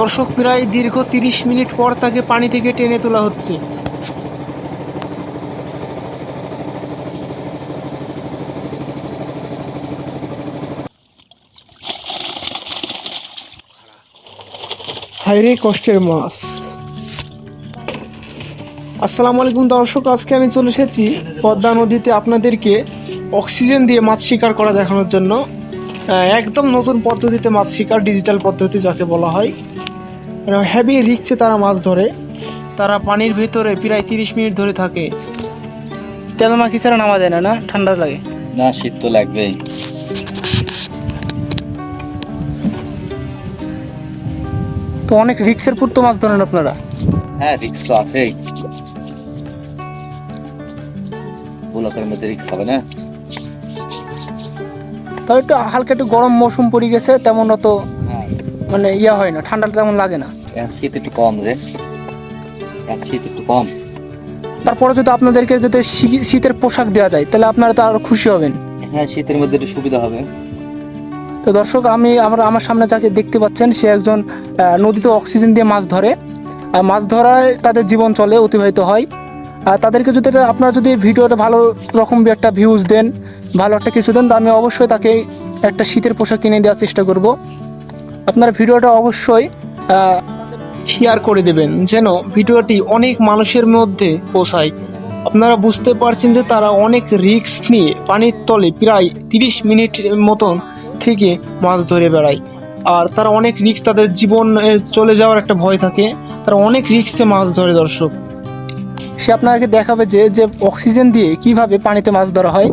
দর্শক প্রায় দীর্ঘ তিরিশ মিনিট পর তাকে পানি থেকে টেনে তোলা হচ্ছে। হাইরে কষ্টের মাছ। আসসালামু আলাইকুম দর্শক, আজকে আমি চলে এসেছি পদ্মা নদীতে আপনাদেরকে অক্সিজেন দিয়ে মাছ শিকার করা দেখানোর জন্য। একদম নতুন পদ্ধতিতে মাছ শিকার ডিজিটাল পদ্ধতি যাকে বলা হয়। হ্যাভি রিক্সে তারা মাছ ধরে। তারা পানির ভেতরে প্রায় তিরিশ মিনিট ধরে থাকে। তেল মাখি ছাড়া নামা যায় না না? ঠান্ডা লাগে। না শীত তো লাগবেই। তো অনেক রিক্সের পুর তো মাছ ধরেন আপনারা? হ্যাঁ রিক্স তো আছেই। ব্লকের মধ্যে রিক্স হবে না? তাও একটু হালকা একটু গরম মৌসুম পড়ে গেছে তেমন অত মানে ইয়া হয় না ঠান্ডাটা তেমন লাগে না। শীত একটু কম রে। শীত একটু কম। তারপরে যদি আপনাদেরকে যদি শীতের পোশাক দেওয়া যায় তাহলে আপনারা তো আরও খুশি হবেন। হ্যাঁ শীতের মধ্যে একটু সুবিধা হবে। তো দর্শক আমি আমার আমার সামনে যাকে দেখতে পাচ্ছেন সে একজন নদীতে অক্সিজেন দিয়ে মাছ ধরে। আর মাছ ধরায় তাদের জীবন চলে অতিবাহিত হয়। তাদেরকে যদি আপনারা যদি ভিডিওটা ভালো রকম একটা ভিউজ দেন, ভালো একটা কিছু দেন তো আমি অবশ্যই তাকে একটা শীতের পোশাক কিনে দেওয়ার চেষ্টা করব। আপনার ভিডিওটা অবশ্যই শেয়ার করে দেবেন, যেন ভিডিওটি অনেক মানুষের মধ্যে পৌঁছায়। আপনারা বুঝতে পারছেন যে তারা অনেক রিস্ক নিয়ে পানির তলে প্রায় তিরিশ মিনিট মতন থেকে মাছ ধরে বেড়ায়। আর তারা অনেক রিস্ক তাদের জীবন চলে যাওয়ার একটা ভয় থাকে। তারা অনেক রিস্কে মাছ ধরে দর্শক। সে আপনাকে দেখাবে যে যে অক্সিজেন দিয়ে কীভাবে পানিতে মাছ ধরা হয়।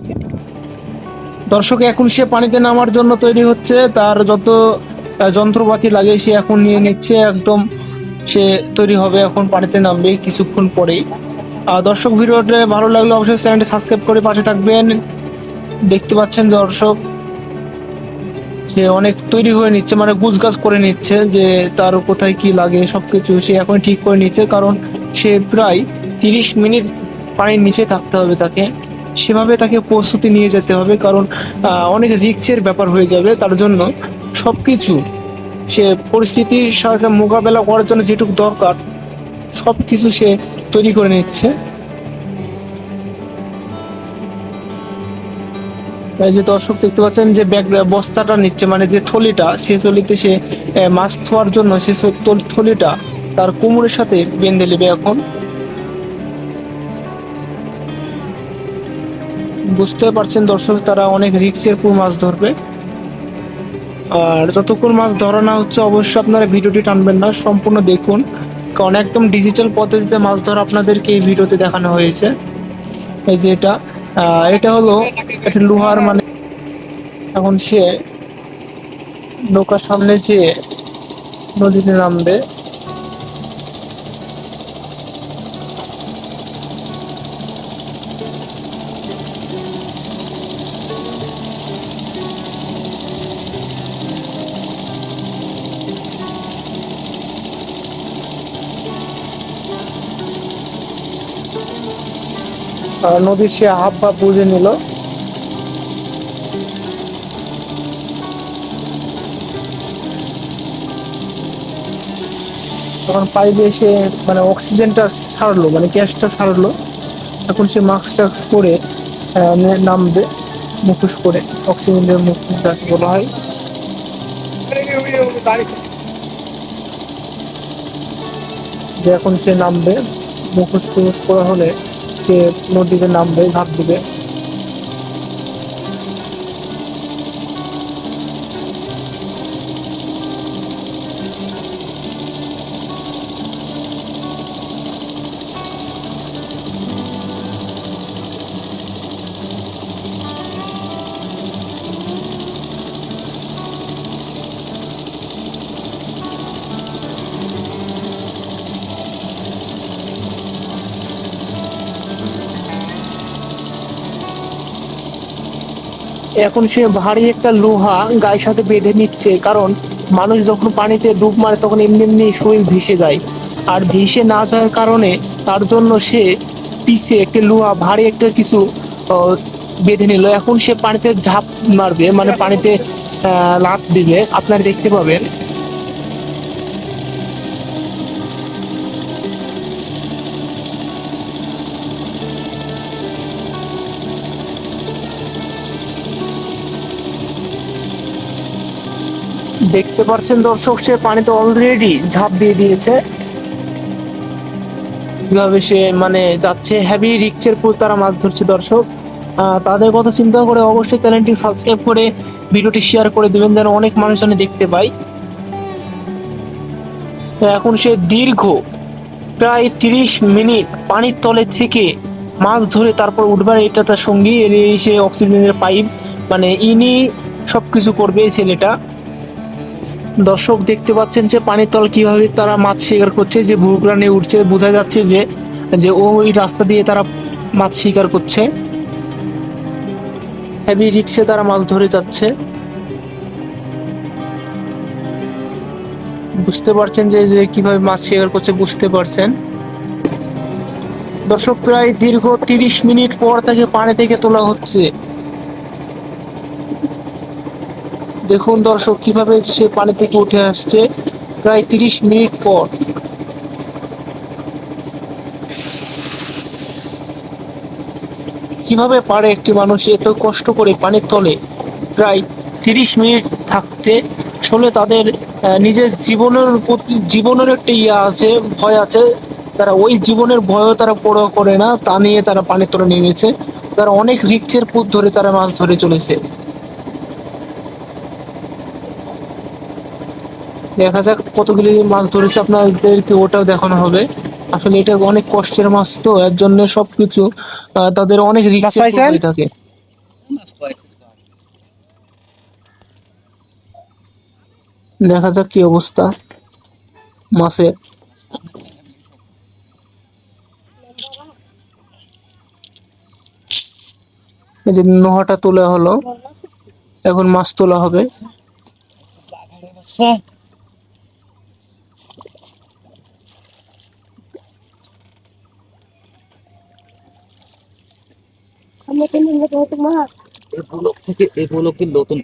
দর্শক, এখন সে পানিতে নামার জন্য তৈরি হচ্ছে, তার যত যন্ত্রপাতি লাগে সে এখন নিয়ে নিচ্ছে, একদম সে তৈরি হবে এখন পানিতে নামবে কিছুক্ষণ পরেই। আর দর্শক, ভিডিওটা ভালো লাগলে অবশ্যই চ্যানেলটি সাবস্ক্রাইব করে পাশে থাকবেন। দেখতে পাচ্ছেন দর্শক, সে অনেক তৈরি হয়ে নিচ্ছে মানে গুছগাছ করে নিচ্ছে যে, তার কোথায় কি লাগে সবকিছু সে এখন ঠিক করে নিচ্ছে, কারণ সে প্রায় তিরিশ মিনিট পানির নিচে থাকতে হবে তাকে। সেভাবে তাকে প্রস্তুতি নিয়ে যেতে হবে, কারণ অনেক রিক্সের ব্যাপার হয়ে যাবে। তার জন্য সব কিছু সে পরিস্থিতির সাথে মোকাবেলা করার জন্য যেটুকু দরকার সব কিছু সে তৈরি করে নিচ্ছে। যে দর্শক দেখতে পাচ্ছেন যে ব্যাগ, বস্তাটা নিচ্ছে মানে যে থলিটা, সে থলিতে সে মাছ ধোয়ার জন্য সে থলিটা তার কোমরের সাথে বেঁধে নেবে এখন। বুঝতে পারছেন দর্শক, তারা অনেক রিক্সের পুর মাছ ধরবে। আর যতক্ষণ মাছ ধরা না হচ্ছে, অবশ্যই আপনারা ভিডিওটি টানবেন না, সম্পূর্ণ দেখুন। কারণ একদম ডিজিটাল পদ্ধতিতে মাছ ধরা আপনাদেরকে এই ভিডিওতে দেখানো হয়েছে। এই যে এটা এটা হলো একটা লোহার মানে এখন সে নৌকার সামনে যে নদীতে নামবে। নদীর সে হাফ ভাব বুঝে নিল। তখন পাইপে এসে মানে অক্সিজেনটা ছাড়লো মানে গ্যাসটা ছাড়লো। এখন সে মাস্ক টাস্ক পরে নামবে, মুখোশ করে অক্সিজেনের মুখোশ যাকে বলা হয়। এখন সে নামবে, মুখোশ টুখোশ করা হলে সে নদীতে নামবে ঝাঁপ দিবে। এখন সে ভারী একটা লোহা গায়ের সাথে বেঁধে নিচ্ছে, কারণ মানুষ যখন পানিতে ডুব মারে তখন এমনি এমনি শরীর ভেসে যায়। আর ভেসে না যাওয়ার কারণে তার জন্য সে পিছে একটা লোহা, ভারী একটা কিছু বেঁধে নিল। এখন সে পানিতে ঝাঁপ মারবে মানে পানিতে লাভ দিবে। আপনারা দেখতে পাবেন। দেখতে পাচ্ছেন দর্শক, সে পানিতে অলরেডি ঝাঁপ দিয়ে দিয়েছে। কীভাবে সে মানে যাচ্ছে হেভি রিক্সের পুর তারা মাছ ধরছে দর্শক। তাদের কথা চিন্তা করে অবশ্যই চ্যানেলটি সাবস্ক্রাইব করে ভিডিওটি শেয়ার করে দিবেন, যেন অনেক মানুষ যেন দেখতে পাই। তো এখন সে দীর্ঘ প্রায় তিরিশ মিনিট পানির তলে থেকে মাছ ধরে তারপর উঠবার, এটা তার সঙ্গী, এই সে অক্সিজেনের পাইপ মানে ইনি সবকিছু করবে এই ছেলেটা। দর্শক দেখতে পাচ্ছেন যে পানির তল কীভাবে তারা মাছ শিকার করছে, যে নিয়ে উঠছে, বোঝা যাচ্ছে যে যে ওই রাস্তা দিয়ে তারা মাছ শিকার করছে। হেভি রিক্সে তারা মাছ ধরে যাচ্ছে। বুঝতে পারছেন যে কীভাবে মাছ শিকার করছে, বুঝতে পারছেন। দর্শক, প্রায় দীর্ঘ তিরিশ মিনিট পর তাকে পানি থেকে তোলা হচ্ছে। দেখুন দর্শক, কীভাবে সে পানি থেকে উঠে আসছে। প্রায় তিরিশ মিনিট পর। কীভাবে পারে একটি মানুষ এত কষ্ট করে পানির তলে? প্রায় তিরিশ মিনিট থাকতে আসলে তাদের নিজের জীবনের প্রতি, জীবনের একটা ইয়ে আছে, ভয় আছে। তারা ওই জীবনের ভয়ও তারা বড় করে না, তা নিয়ে তারা পানির তলে নেমেছে। তারা অনেক রিক্সের পুত ধরে তারা মাছ ধরে চলেছে। দেখা যাক কতগুলি মাছ ধরেছে। আপনাদেরকে ওটাও দেখানো হবে। আসলে এটা অনেক কষ্টের মাছ তো এর জন্য সবকিছু আহ, তাদের অনেক রিক্স থাকে দেখা যাক কি অবস্থা মাছের। এই যে নোহাটা তোলা হলো এখন মাছ তোলা হবে আমরা তিন দিন থেকে হয়তো মা এই থেকে এই নতুন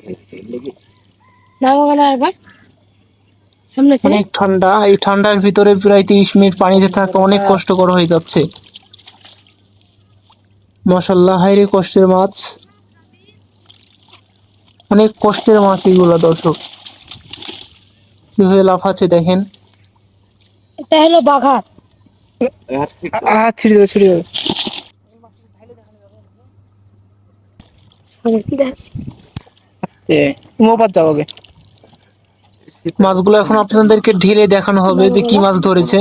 একবার অনেক ঠান্ডা এই ঠান্ডার ভিতরে প্রায় তিরিশ মিনিট পানিতে থাকা অনেক কষ্টকর হয়ে যাচ্ছে। মশাল্লাহ হাইরে কষ্টের মাছ। অনেক কষ্টের মাছ এগুলো দর্শক। কীভাবে লাফাচ্ছে দেখেন। এটা হলো বাঘা। ছিঁড়ে দেবে ছিঁড়ে দেবে যাও আগে। মাছগুলো এখন আপনাদেরকে ঢেলে দেখানো হবে যে কি মাছ ধরেছে।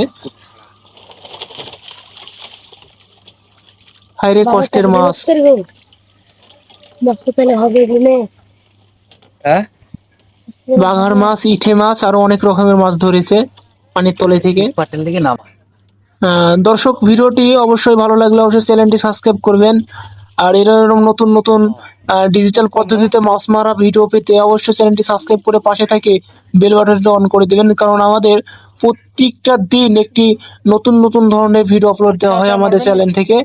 হাইরে কষ্টের মাছ। হ্যাঁ? বাঘার মাছ ইঠে মাছ আরও অনেক রকমের মাছ ধরেছে পানির তলে থেকে। পাটেল থেকে নামা। আহ, দর্শক ভিডিওটি অবশ্যই ভালো লাগলে অবশ্যই চ্যানেলটি সাবস্ক্রাইব করবেন। আর এরকম নতুন নতুন ডিজিটাল পদ্ধতিতে মাছ মারা ভিডিও পেতে অবশ্যই চ্যানেলটি সাবস্ক্রাইব করে পাশে থাকে বেল বাটনটি অন করে দেবেন। কারণ আমাদের প্রত্যেকটা দিন একটি নতুন নতুন ধরনের ভিডিও আপলোড দেওয়া হয় আমাদের চ্যানেল থেকে।